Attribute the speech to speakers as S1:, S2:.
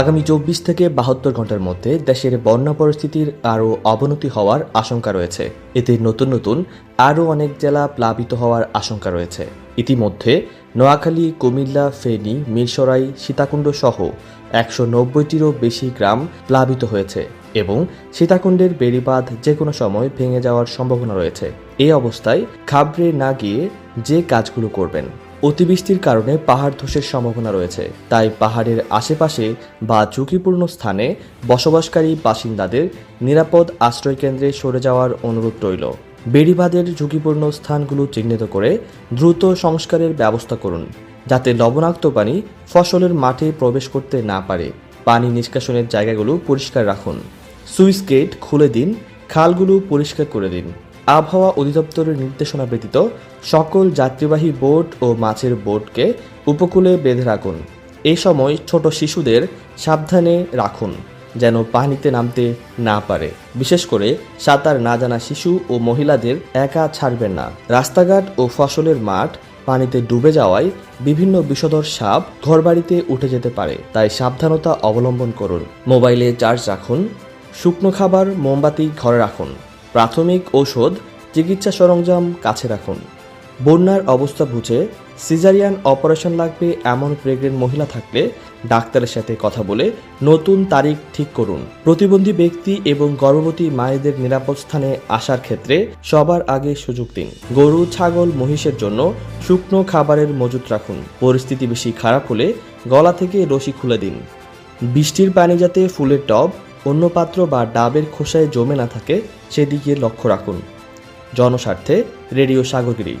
S1: আগামী চব্বিশ থেকে বাহাত্তর ঘণ্টার মধ্যে দেশের বন্যা পরিস্থিতির আরও অবনতি হওয়ার আশঙ্কা রয়েছে। এতে নতুন নতুন আরও অনেক জেলা প্লাবিত হওয়ার আশঙ্কা রয়েছে। ইতিমধ্যে নোয়াখালী, কুমিল্লা, ফেনী, মিরসরাই, সীতাকুণ্ড সহ একশো নব্বইটিরও বেশি গ্রাম প্লাবিত হয়েছে এবং সীতাকুণ্ডের বেড়িবাঁধ যে কোনো সময় ভেঙে যাওয়ার সম্ভাবনা রয়েছে। এই অবস্থায় খাবড়ে না গিয়ে যে কাজগুলো করবেন। অতিবৃষ্টির কারণে পাহাড় ধসের সম্ভাবনা রয়েছে। তাই পাহাড়ের আশেপাশে বা ঝুঁকিপূর্ণ স্থানে বসবাসকারী বাসিন্দাদের নিরাপদ আশ্রয়কেন্দ্রে সরে যাওয়ার অনুরোধ রইল। বেড়িবাঁধের ঝুঁকিপূর্ণ স্থানগুলো চিহ্নিত করে দ্রুত সংস্কারের ব্যবস্থা করুন, যাতে লবণাক্ত পানি ফসলের মাঠে প্রবেশ করতে না পারে। পানি নিষ্কাশনের জায়গাগুলো পরিষ্কার রাখুন। সুইচ গেট খুলে দিন, খালগুলো পরিষ্কার করে দিন। আবহাওয়া অধিদপ্তরের নির্দেশনা ব্যতীত সকল যাত্রীবাহী বোট ও মাছের বোটকে উপকূলে বেঁধে রাখুন। এ সময় ছোট শিশুদের সাবধানে রাখুন, যেন পানিতে নামতে না পারে। বিশেষ করে সাঁতার না জানা শিশু ও মহিলাদের একা ছাড়বেন না। রাস্তাঘাট ও ফসলের মাঠ পানিতে ডুবে যাওয়ায় বিভিন্ন বিষধর সাপ ঘরবাড়িতে উঠে যেতে পারে। তাই সাবধানতা অবলম্বন করুন। মোবাইলে চার্জ রাখুন। শুকনো খাবার মোমবাতি ঘরে রাখুন। প্রাথমিক ঔষধ, চিকিৎসা সরঞ্জাম কাছে রাখুন। বন্যার অবস্থা বুঝে সিজারিয়ান অপারেশন লাগবে এমন প্রেগনেন্ট মহিলা থাকলে ডাক্তারের সাথে কথা বলে নতুন তারিখ ঠিক করুন। প্রতিবন্ধী ব্যক্তি এবং গর্ভবতী মায়েদের নিরাপদ স্থানে আসার ক্ষেত্রে সবার আগে সুযোগ দিন। গরু, ছাগল, মহিষের জন্য শুকনো খাবারের মজুত রাখুন। পরিস্থিতি বেশি খারাপ হলে গলা থেকে রশি খুলে দিন। বৃষ্টির পানি যাতে ফুলের টব অন্য পাত্র বা ডাবের খোসায় জমে না থাকে সেদিকে লক্ষ্য রাখুন। জনস্বার্থে রেডিও সাগরগিরি।